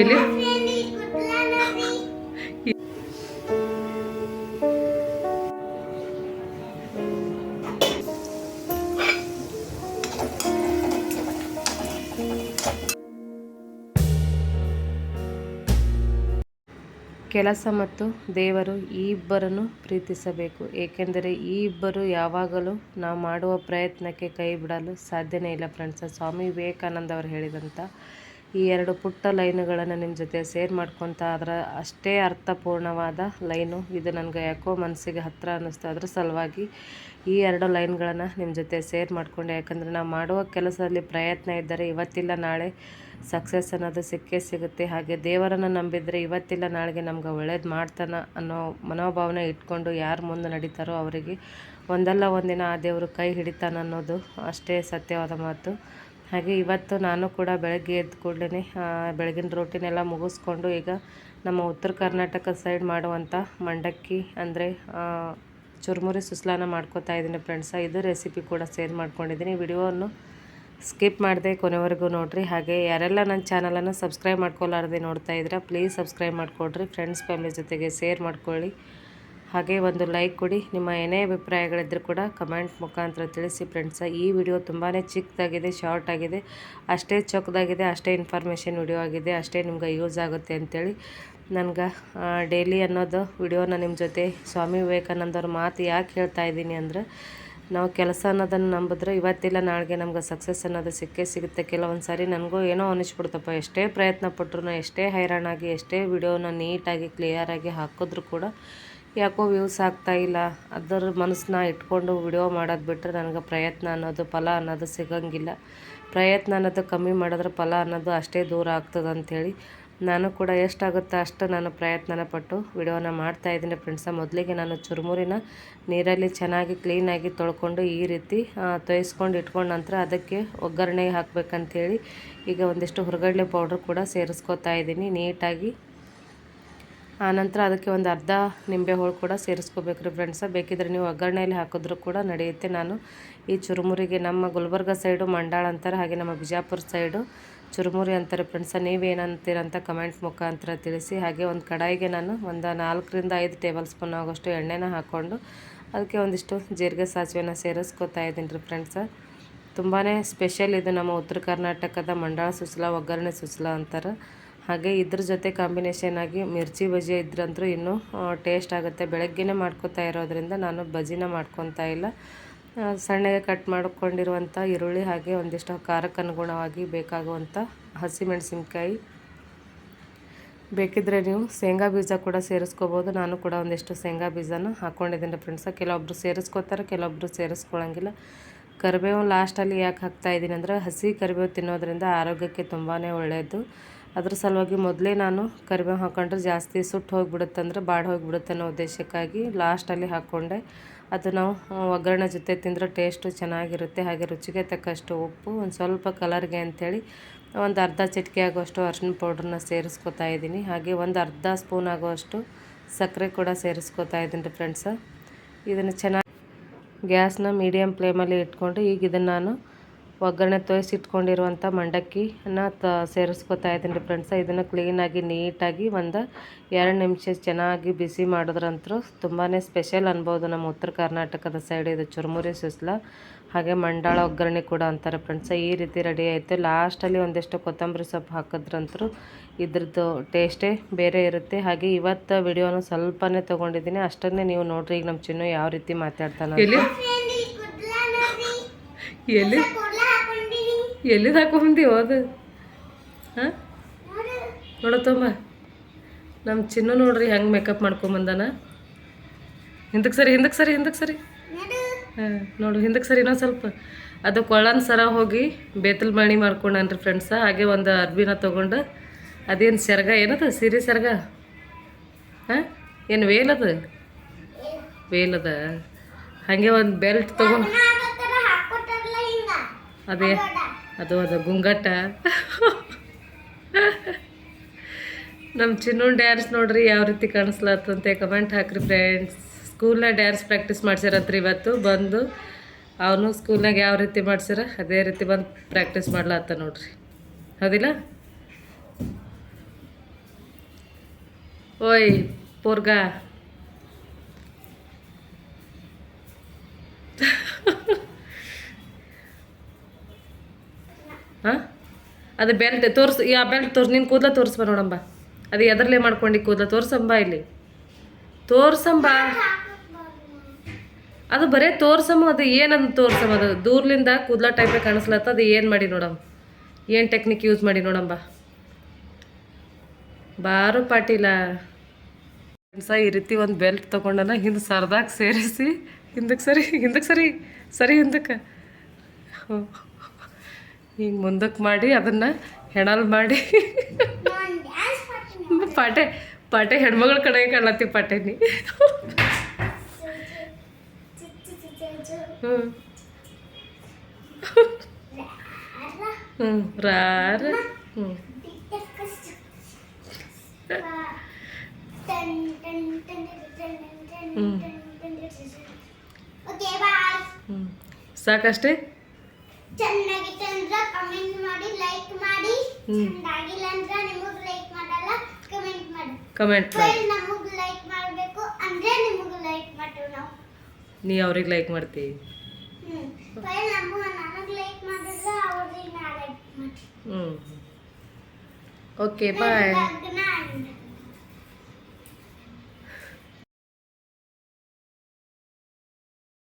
ಎಲ್ಲಿ ಕೆಲಸ ಮತ್ತು ದೇವರು ಈ ಇಬ್ಬರನ್ನು ಪ್ರೀತಿಸಬೇಕು. ಏಕೆಂದರೆ ಈ ಇಬ್ಬರು ಯಾವಾಗಲೂ ನಾವು ಮಾಡುವ ಪ್ರಯತ್ನಕ್ಕೆ ಕೈ ಬಿಡಲು ಸಾಧ್ಯನೇ ಇಲ್ಲ, ಫ್ರೆಂಡ್ಸ್. ಸ್ವಾಮಿ ವಿವೇಕಾನಂದ ಅವರು ಹೇಳಿದಂಥ ಈ ಎರಡು ಪುಟ್ಟ ಲೈನುಗಳನ್ನು ನಿಮ್ಮ ಜೊತೆ ಸೇರ್ ಮಾಡ್ಕೊತ ಅದರ ಅಷ್ಟೇ ಅರ್ಥಪೂರ್ಣವಾದ ಲೈನು. ಇದು ನನಗೆ ಯಾಕೋ ಮನಸ್ಸಿಗೆ ಹತ್ತಿರ ಅನ್ನಿಸ್ತು ಅದ್ರ ಸಲುವಾಗಿ ಈ ಎರಡು ಲೈನ್ಗಳನ್ನು ನಿಮ್ಮ ಜೊತೆ ಸೇರ್ ಮಾಡಿಕೊಂಡೆ. ಯಾಕಂದರೆ ನಾವು ಮಾಡುವ ಕೆಲಸದಲ್ಲಿ ಪ್ರಯತ್ನ ಇದ್ದರೆ ಇವತ್ತಿಲ್ಲ, ನಾಳೆ ಸಕ್ಸಸ್ ಅನ್ನೋದು ಸಿಕ್ಕೇ ಸಿಗುತ್ತೆ. ಹಾಗೆ ದೇವರನ್ನು ನಂಬಿದರೆ ಇವತ್ತಿಲ್ಲ, ನಾಳೆಗೆ ನಮ್ಗೆ ಒಳ್ಳೇದು ಮಾಡ್ತಾನೆ ಅನ್ನೋ ಮನೋಭಾವನೆ ಇಟ್ಕೊಂಡು ಯಾರು ಮುಂದೆ ನಡೀತಾರೋ ಅವರಿಗೆ ಒಂದಲ್ಲ ಒಂದಿನ ಆ ದೇವರು ಕೈ ಹಿಡಿತಾನೆ ಅನ್ನೋದು ಅಷ್ಟೇ ಸತ್ಯವಾದ ಮಾತು. ಹಾಗೆ ಇವತ್ತು ನಾನು ಕೂಡ ಬೆಳಗ್ಗೆ ಎದ್ದ ಕೂಡಲೇ ಬೆಳಗಿನ ರೊಟ್ಟಿನೆಲ್ಲ ಮುಗಿಸ್ಕೊಂಡು ಈಗ ನಮ್ಮ ಉತ್ತರ ಕರ್ನಾಟಕ ಸೈಡ್ ಮಾಡುವಂಥ ಮಂಡಕ್ಕಿ ಅಂದರೆ ಚುರುಮುರಿ ಸುಸ್ಲಾನ ಮಾಡ್ಕೋತಾ ಇದ್ದೀನಿ ಫ್ರೆಂಡ್ಸ ಇದು ರೆಸಿಪಿ ಕೂಡ ಸೇರ್ ಮಾಡ್ಕೊಂಡಿದ್ದೀನಿ. ವಿಡಿಯೋವನ್ನು ಸ್ಕಿಪ್ ಮಾಡಿದೆ ಕೊನೆವರೆಗೂ ನೋಡಿರಿ. ಹಾಗೆ ಯಾರೆಲ್ಲ ನನ್ನ ಚಾನಲನ್ನು ಸಬ್ಸ್ಕ್ರೈಬ್ ಮಾಡ್ಕೊಲಾರ್ದೆ ನೋಡ್ತಾ ಇದ್ರೆ ಪ್ಲೀಸ್ ಸಬ್ಸ್ಕ್ರೈಬ್ ಮಾಡಿಕೊಡ್ರಿ. ಫ್ರೆಂಡ್ಸ್ ಫ್ಯಾಮಿಲಿ ಜೊತೆಗೆ ಸೇರ್ ಮಾಡ್ಕೊಳ್ಳಿ. ಹಾಗೆ ಒಂದು ಲೈಕ್ ಕೊಡಿ. ನಿಮ್ಮ ಏನೇ ಅಭಿಪ್ರಾಯಗಳಿದ್ದರೂ ಕೂಡ ಕಮೆಂಟ್ ಮುಖಾಂತರ ತಿಳಿಸಿ ಫ್ರೆಂಡ್ಸ ಈ ವಿಡಿಯೋ ತುಂಬಾ ಚಿಕ್ಕದಾಗಿದೆ ಶಾರ್ಟ್ ಆಗಿದೆ. ಅಷ್ಟೇ ಚೊಕ್ಕದಾಗಿದೆ, ಅಷ್ಟೇ ಇನ್ಫಾರ್ಮೇಷನ್ ವಿಡಿಯೋ ಆಗಿದೆ, ಅಷ್ಟೇ ನಿಮ್ಗೆ ಯೂಸ್ ಆಗುತ್ತೆ ಅಂತೇಳಿ ನನಗೆ ಡೈಲಿ ಅನ್ನೋದು ವಿಡಿಯೋನ ನಿಮ್ಮ ಜೊತೆ ಸ್ವಾಮಿ ವಿವೇಕಾನಂದವ್ರ ಮಾತು ಯಾಕೆ ಹೇಳ್ತಾ ಇದ್ದೀನಿ ಅಂದರೆ, ನಾವು ಕೆಲಸ ಅನ್ನೋದನ್ನು ನಂಬಿದ್ರೆ ಇವತ್ತಿಲ್ಲ, ನಾಳೆಗೆ ನಮ್ಗೆ ಸಕ್ಸಸ್ ಅನ್ನೋದು ಸಿಕ್ಕೇ ಸಿಗುತ್ತೆ. ಕೆಲವೊಂದು ಸಾರಿ ನನಗೂ ಏನೋ ಅನಿಸ್ಬಿಡ್ತಪ್ಪ. ಎಷ್ಟೇ ಪ್ರಯತ್ನ ಪಟ್ಟರು ಎಷ್ಟೇ ಹೈರಾಣಾಗಿ, ಎಷ್ಟೇ ವಿಡಿಯೋನ ನೀಟಾಗಿ ಕ್ಲಿಯರಾಗಿ ಹಾಕಿದ್ರು ಕೂಡ ಯಾಕೋ ವ್ಯೂಸ್ ಆಗ್ತಾ ಇಲ್ಲ. ಅದರ ಮನಸ್ಸನ್ನ ಇಟ್ಕೊಂಡು ವಿಡಿಯೋ ಮಾಡೋದು ಬಿಟ್ಟರೆ ನನಗೆ ಪ್ರಯತ್ನ ಅನ್ನೋದು, ಫಲ ಅನ್ನೋದು ಸಿಗೋಂಗಿಲ್ಲ. ಪ್ರಯತ್ನ ಅನ್ನೋದು ಕಮ್ಮಿ ಮಾಡಿದ್ರೆ ಫಲ ಅನ್ನೋದು ಅಷ್ಟೇ ದೂರ ಆಗ್ತದೆ ಅಂಥೇಳಿ ನಾನು ಕೂಡ ಎಷ್ಟಾಗುತ್ತೋ ಅಷ್ಟು ನಾನು ಪ್ರಯತ್ನನ ಪಟ್ಟು ವಿಡಿಯೋನ ಮಾಡ್ತಾ ಇದ್ದೀನಿ ಫ್ರೆಂಡ್ಸ. ಮೊದಲಿಗೆ ನಾನು ಚುರುಮುರಿನ ನೀರಲ್ಲಿ ಚೆನ್ನಾಗಿ ಕ್ಲೀನಾಗಿ ತೊಳ್ಕೊಂಡು ಈ ರೀತಿ ತೊಯಿಸ್ಕೊಂಡು ಇಟ್ಕೊಂಡ ನಂತರ ಅದಕ್ಕೆ ಒಗ್ಗರಣೆ ಹಾಕಬೇಕಂತೇಳಿ ಈಗ ಒಂದಿಷ್ಟು ಹುರಗಡ್ಲೆ ಪೌಡ್ರ್ ಕೂಡ ಸೇರಿಸ್ಕೊತಾ ಇದ್ದೀನಿ. ನೀಟಾಗಿ ಆನಂತರ ಅದಕ್ಕೆ ಒಂದು ಅರ್ಧ ನಿಂಬೆ ಹೋಳು ಕೂಡ ಸೇರಿಸ್ಕೋಬೇಕು ರೀ ಫ್ರೆಂಡ್ಸ ಬೇಕಿದ್ರೆ ನೀವು ಒಗ್ಗರಣೆಯಲ್ಲಿ ಹಾಕಿದ್ರೂ ಕೂಡ ನಡೆಯುತ್ತೆ. ನಾನು ಈ ಚುರುಮುರಿಗೆ ನಮ್ಮ ಗುಲ್ಬರ್ಗ ಸೈಡು ಮಂಡಾಳ ಅಂತಾರೆ, ಹಾಗೆ ನಮ್ಮ ಬಿಜಾಪುರ ಸೈಡು ಚುರುಮುರಿ ಅಂತಾರೆ ಫ್ರೆಂಡ್ಸ ನೀವೇನಂತೀರಂತ ಕಮೆಂಟ್ ಮುಖಾಂತರ ತಿಳಿಸಿ. ಹಾಗೆ ಒಂದು ಕಡಾಯಿಗೆ ನಾನು ಒಂದು ನಾಲ್ಕರಿಂದ ಐದು ಟೇಬಲ್ ಸ್ಪೂನ್ ಆಗೋಷ್ಟು ಎಣ್ಣೆನ ಹಾಕ್ಕೊಂಡು ಅದಕ್ಕೆ ಒಂದಿಷ್ಟು ಜೀರಿಗೆ ಸಾಸಿವೆನ ಸೇರಿಸ್ಕೊತಾ ಇದ್ದೀನಿ ರೀ ಫ್ರೆಂಡ್ಸ ತುಂಬಾ ಸ್ಪೆಷಲ್ ಇದು ನಮ್ಮ ಉತ್ತರ ಕರ್ನಾಟಕದ ಮಂಡಾಳ ಸುಸಲ, ಒಗ್ಗರಣೆ ಸುಸಲ ಅಂತಾರೆ. ಹಾಗೆ ಇದ್ರ ಜೊತೆ ಕಾಂಬಿನೇಷನ್ ಆಗಿ ಮಿರ್ಚಿ ಬಜ್ಜಿ ಇದ್ರಂತೂ ಇನ್ನೂ ಟೇಸ್ಟ್ ಆಗುತ್ತೆ. ಬೆಳಗ್ಗೆನೇ ಮಾಡ್ಕೋತಾ ಇರೋದ್ರಿಂದ ನಾನು ಬಜಿನ ಮಾಡ್ಕೊತಾ ಇಲ್ಲ. ಸಣ್ಣಗೆ ಕಟ್ ಮಾಡಿಕೊಂಡಿರುವಂಥ ಈರುಳ್ಳಿ ಹಾಗೆ ಒಂದಿಷ್ಟು ಖಾರಕ್ಕೆ ಅನುಗುಣವಾಗಿ ಬೇಕಾಗುವಂಥ ಹಸಿಮೆಣಸಿನ್ಕಾಯಿ. ಬೇಕಿದ್ರೆ ನೀವು ಶೇಂಗಾ ಬೀಜ ಕೂಡ ಸೇರಿಸ್ಕೋಬೋದು. ನಾನು ಕೂಡ ಒಂದಿಷ್ಟು ಶೇಂಗಾ ಬೀಜನ ಹಾಕ್ಕೊಂಡಿದ್ದೀನಿ ಫ್ರೆಂಡ್ಸ ಕೆಲವೊಬ್ಬರು ಸೇರಿಸ್ಕೋತಾರೆ ಕೆಲವೊಬ್ಬರು ಸೇರಿಸ್ಕೊಳ್ಳೋಂಗಿಲ್ಲ ಕರಿಬೇವು ಲಾಸ್ಟಲ್ಲಿ ಯಾಕೆ ಹಾಕ್ತಾ ಇದ್ದೀನಿ ಅಂದರೆ ಹಸಿ ಕರಿಬೇವು ತಿನ್ನೋದ್ರಿಂದ ಆರೋಗ್ಯಕ್ಕೆ ತುಂಬಾ ಒಳ್ಳೆಯದು ಅದ್ರ ಸಲುವಾಗಿ ಮೊದಲೇ ನಾನು ಕರಿಬೇವು ಹಾಕೊಂಡ್ರೆ ಜಾಸ್ತಿ ಸುಟ್ಟು ಹೋಗಿಬಿಡುತ್ತೆ ಅಂದರೆ ಬಾಡಿ ಹೋಗಿಬಿಡುತ್ತೆ ಅನ್ನೋ ಉದ್ದೇಶಕ್ಕಾಗಿ ಲಾಸ್ಟಲ್ಲಿ ಹಾಕ್ಕೊಂಡೆ ಅದು ನಾವು ಒಗ್ಗರಣೆ ಜೊತೆ ತಿಂದರೆ ಟೇಸ್ಟು ಚೆನ್ನಾಗಿರುತ್ತೆ. ಹಾಗೆ ರುಚಿಗೆ ತಕ್ಕಷ್ಟು ಉಪ್ಪು, ಒಂದು ಸ್ವಲ್ಪ ಕಲರ್ಗೆ ಅಂಥೇಳಿ ಒಂದು ಅರ್ಧ ಚಿಟಿಕೆ ಆಗುವಷ್ಟು ಅರ್ಶಿನ ಪೌಡ್ರನ್ನ ಸೇರಿಸ್ಕೊತಾ ಇದ್ದೀನಿ. ಹಾಗೆ ಒಂದು ಅರ್ಧ ಸ್ಪೂನ್ ಆಗುವಷ್ಟು ಸಕ್ಕರೆ ಕೂಡ ಸೇರಿಸ್ಕೊತಾ ಇದ್ದೀನಿ ಫ್ರೆಂಡ್ಸ ಇದನ್ನು ಚೆನ್ನಾಗಿ, ಗ್ಯಾಸ್ನ ಮೀಡಿಯಮ್ ಫ್ಲೇಮಲ್ಲಿ ಇಟ್ಕೊಂಡು ಈಗ ಇದನ್ನು ನಾನು ಒಗ್ಗರಣೆ ತೋಯಿಸಿಟ್ಕೊಂಡಿರುವಂಥ ಮಂಡಕ್ಕಿನ ತ ಸೇರಿಸ್ಕೊತಾ ಇದ್ದೀನಿ ರೀ ಫ್ರೆಂಡ್ಸ ಇದನ್ನು ಕ್ಲೀನಾಗಿ ನೀಟಾಗಿ ಒಂದು ಎರಡು ನಿಮಿಷ ಚೆನ್ನಾಗಿ ಬಿಸಿ ಮಾಡಿದ್ರಂತೂ ತುಂಬಾ ಸ್ಪೆಷಲ್ ಅನ್ಬೋದು ನಮ್ಮ ಉತ್ತರ ಕರ್ನಾಟಕದ ಸೈಡ್ ಇದು ಚುರುಮುರಿ ಸುಸ್ಲ ಹಾಗೆ ಮಂಡಾಳ ಒಗ್ಗರಣೆ ಕೂಡ ಅಂತಾರೆ ಫ್ರೆಂಡ್ಸ ಈ ರೀತಿ ರೆಡಿ ಆಯಿತು. ಲಾಸ್ಟಲ್ಲಿ ಒಂದಿಷ್ಟು ಕೊತ್ತಂಬರಿ ಸೊಪ್ಪು ಹಾಕಿದ್ರಂತೂ ಇದ್ರದ್ದು ಟೇಸ್ಟೇ ಬೇರೆ ಇರುತ್ತೆ. ಹಾಗೆ ಇವತ್ತು ವಿಡಿಯೋನು ಸ್ವಲ್ಪನೇ ತೊಗೊಂಡಿದ್ದೀನಿ. ಅಷ್ಟನ್ನೇ ನೀವು ನೋಡ್ರಿ. ಈಗ ನಮ್ಮ ಚಿನ್ನು ಯಾವ ರೀತಿ ಮಾತಾಡ್ತಾನೆ ಎಲ್ಲಿ? ಎಲ್ಲಿ? ಎಲ್ಲಿದು ಹಾಕೊಂಡಿ ಅದು ಹಾಂ? ನೋಡತ್ತಮ್ಮ ನಮ್ಮ ಚಿನ್ನ ನೋಡ್ರಿ ಹೆಂಗೆ ಮೇಕಪ್ ಮಾಡ್ಕೊಂಬಂದಾನ. ಹಿಂದಕ್ಕೆ ಸರಿ ಹಿಂದಕ್ಕೆ ಸರಿ ಹಿಂದಕ್ಕೆ ಸರಿ. ಹಾಂ ನೋಡು ಹಿಂದಕ್ಕೆ ಸರಿ ಇನ್ನೊಂದು ಸ್ವಲ್ಪ. ಅದು ಕೊಳ್ಳನ್ ಸರ ಹೋಗಿ ಬೇತಲ್ ಮಣಿ ಮಾಡ್ಕೊಂಡನ್ರಿ ಫ್ರೆಂಡ್ಸ ಹಾಗೆ ಒಂದು ಅರ್ಬಿನ ತೊಗೊಂಡು. ಅದೇನು ಸೆರಗ? ಏನದು? ಸೀರೆ ಸೆರಗ? ಹಾಂ? ಏನು ವೇಲದ ವೇಲದ ಹಾಗೆ ಒಂದು ಬೆಲ್ಟ್ ತೊಗೊಂಡು ಅದೇ. ಅದು ಅದು ಗುಂಗಟ. ನಮ್ಮ ಚಿನ್ನು ಡ್ಯಾನ್ಸ್ ನೋಡ್ರಿ ಯಾವ ರೀತಿ ಕಾಣಿಸ್ಲತ್ತಂತೆ ಕಮೆಂಟ್ ಹಾಕ್ರಿ ಫ್ರೆಂಡ್ಸ್ ಸ್ಕೂಲ್ನಾಗ ಡ್ಯಾನ್ಸ್ ಪ್ರಾಕ್ಟೀಸ್ ಮಾಡ್ಸ್ಯಾರಂತ್ರಿ ಇವತ್ತು, ಬಂದು. ಅವನು ಸ್ಕೂಲ್ನಾಗ ಯಾವ ರೀತಿ ಮಾಡ್ಸ್ಯಾರ ಅದೇ ರೀತಿ ಬಂದು ಪ್ರಾಕ್ಟೀಸ್ ಮಾಡ್ಲತ್ತ ನೋಡ್ರಿ. ಹೌದಿಲ್ಲ? ಓಯ್, ಪೋರ್ಗ. ಹಾಂ? ಅದು ಬೆಲ್ಟ್ ತೋರಿಸ್, ಯಾ ಬೆಲ್ಟ್ ತೋರಿಸ್, ನೀನು ಕೂದಲ ತೋರಿಸ್ಬ ನೋಡಂಬ. ಅದು ಎದರ್ಲೆ ಮಾಡ್ಕೊಂಡು ಕೂದಲ, ತೋರ್ಸಂಬ ಇಲ್ಲಿ. ತೋರ್ಸಂಬ. ಅದು ಬರೇ ತೋರ್ಸಮ್ಮ, ಅದು ಏನಂತ ತೋರ್ಸಮ್ಮ, ಅದು ದೂರ್ಲಿಂದ ಕೂದಲ ಟೈಪೇ ಕಾಣಿಸ್ಲತ್ತ, ಅದು ಏನು ಮಾಡಿ ನೋಡಮ್ಮ ಏನು ಟೆಕ್ನಿಕ್ ಯೂಸ್ ಮಾಡಿ ನೋಡಂಬ. ಬಾರು ಪಾಟೀಲ. ಸಹ ಈ ರೀತಿ ಒಂದು ಬೆಲ್ಟ್ ತೊಗೊಂಡನ ಹಿಂದೆ ಸರ್ದಾಗ ಸೇರಿಸಿ ಹಿಂದಕ್ಕೆ ಸರಿ ಹಿಂದಕ್ಕೆ ಸರಿ ಸರಿ ಹಿಂದಕ್ಕೆ. ಹಿಂಗೆ ಮುಂದಕ್ಕೆ ಮಾಡಿ ಅದನ್ನು ಹೆಣಲ್ ಮಾಡಿ. ಪಾಟೆ ಪಾಟೆ ಹೆಣ್ಮಗಳ ಕಡೆ ಕಾಣತ್ತಿ ಪಾಟೆ ನೀ. ಹ್ಞೂ ಹ್ಞೂ ರಾರ ಹ್ಞೂ ಹ್ಞೂ ಸಾಕಷ್ಟೇ? ಅವ್ರಿಗೆ ನಾ ಲೈಕ್ ಮಾಡ್ತೀವಿ. ಹ್ಞೂ ಓಕೆ ಬಾಯ್